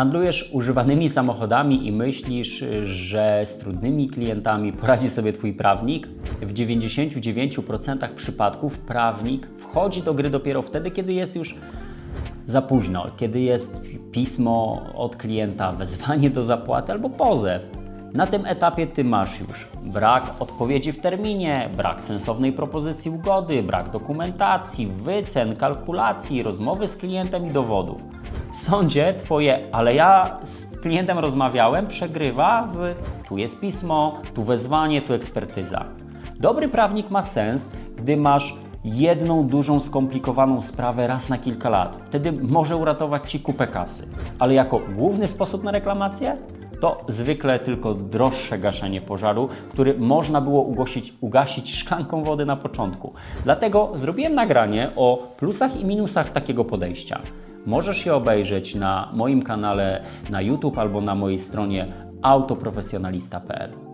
Handlujesz używanymi samochodami i myślisz, że z trudnymi klientami poradzi sobie Twój prawnik? W 99% przypadków prawnik wchodzi do gry dopiero wtedy, kiedy jest już za późno, kiedy jest pismo od klienta, wezwanie do zapłaty albo pozew. Na tym etapie ty masz już brak odpowiedzi w terminie, brak sensownej propozycji ugody, brak dokumentacji, wycen, kalkulacji, rozmowy z klientem i dowodów. Sądzie twoje, ale ja z klientem rozmawiałem, przegrywa z tu jest pismo, tu wezwanie, tu ekspertyza. Dobry prawnik ma sens, gdy masz jedną dużą, skomplikowaną sprawę raz na kilka lat. Wtedy może uratować Ci kupę kasy. Ale jako główny sposób na reklamację? To zwykle tylko droższe gaszenie pożaru, który można było ugasić, ugasić szklanką wody na początku. Dlatego zrobiłem nagranie o plusach i minusach takiego podejścia. Możesz je obejrzeć na moim kanale na YouTube albo na mojej stronie autoprofesjonalista.pl.